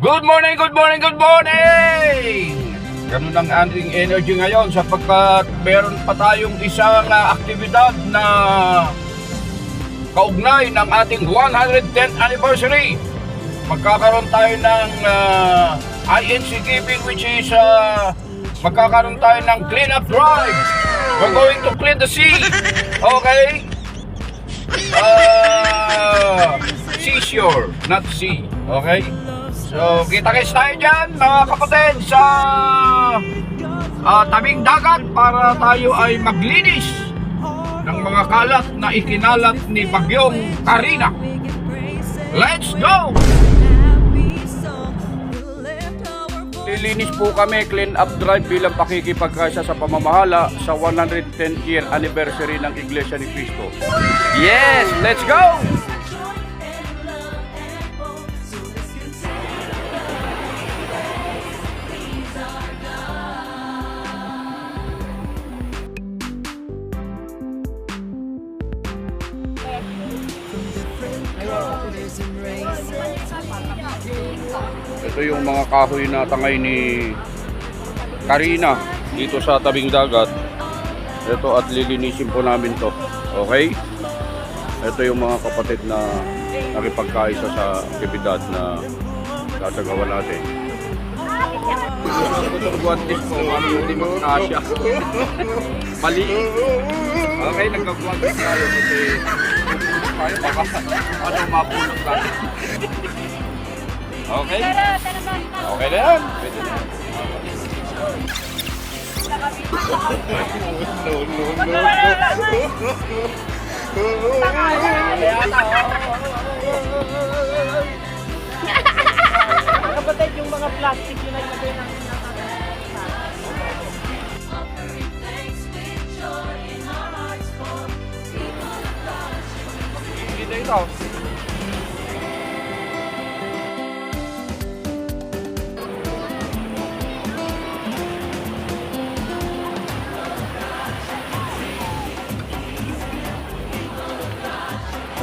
Good morning, good morning, good morning! Ganun ang ating energy ngayon sapagkat meron pa tayong isang ah, aktibidad na kaugnay ng ating 110th anniversary. Magkakaroon tayo ng ah, INC Giving which is ah, magkakaroon tayo ng clean up drive. We're going to clean the sea. Okay? Ah, seashore, not sea. Okay? So, kita-kits tayo dyan, mga kapatid, sa ah, tabing dagat para tayo ay maglinis ng mga kalat na ikinalat ni Bagyong Karina. Let's go! Lilinis po kami clean up drive bilang pakikipagkasa sa pamamahala sa 110th year anniversary ng Iglesia ni Cristo. Yes, let's go! Ito yung mga kahoy na tangay ni Karina dito sa tabing dagat. Ito at lilinisin po namin to. Okay? Ito yung mga kapatid na nakipagkaisa sa aktibidad na gagagawa natin. Ito guantes po, ano hindi magkasya. Mali. Okay, nagkaguantes tayo kasi tayo baka ano mapulot natin. Okay? Okay na yan. Pwede na. Kapatid,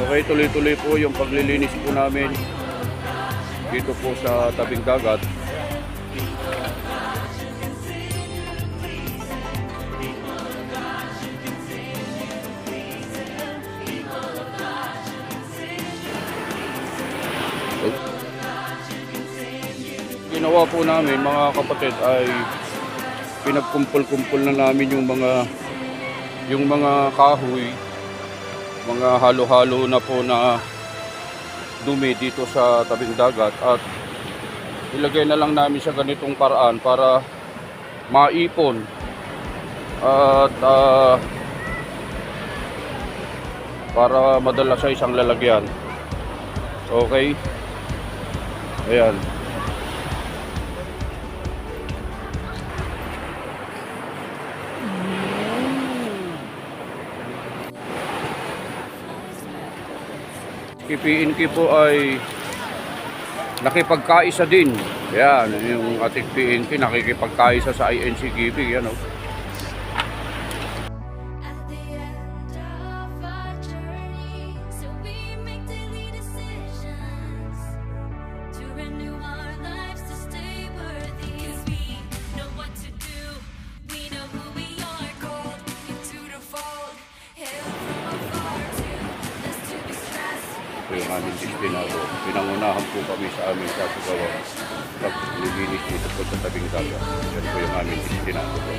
Okay, tuloy-tuloy po yung paglilinis po namin dito po sa tabing dagat. Ginawa po namin mga kapatid ay pinagkumpul-kumpul na namin yung mga yung mga kahoy mga halo-halo na po na dumi dito sa tabing dagat at ilagay na lang namin sa ganitong paraan para maipon at ah, para madala sa isang lalagyan. Okay? Ayan PPNK po ay nakipagkaisa din. Yan, yung ating PNK nakikipagkaisa sa INCGB. Yan, oh. Yung aming destinado. Pinangunahan po kami sa aming sasagawa. Tapos nilinis dito po sa tabing dagat. Yan po yung aming po.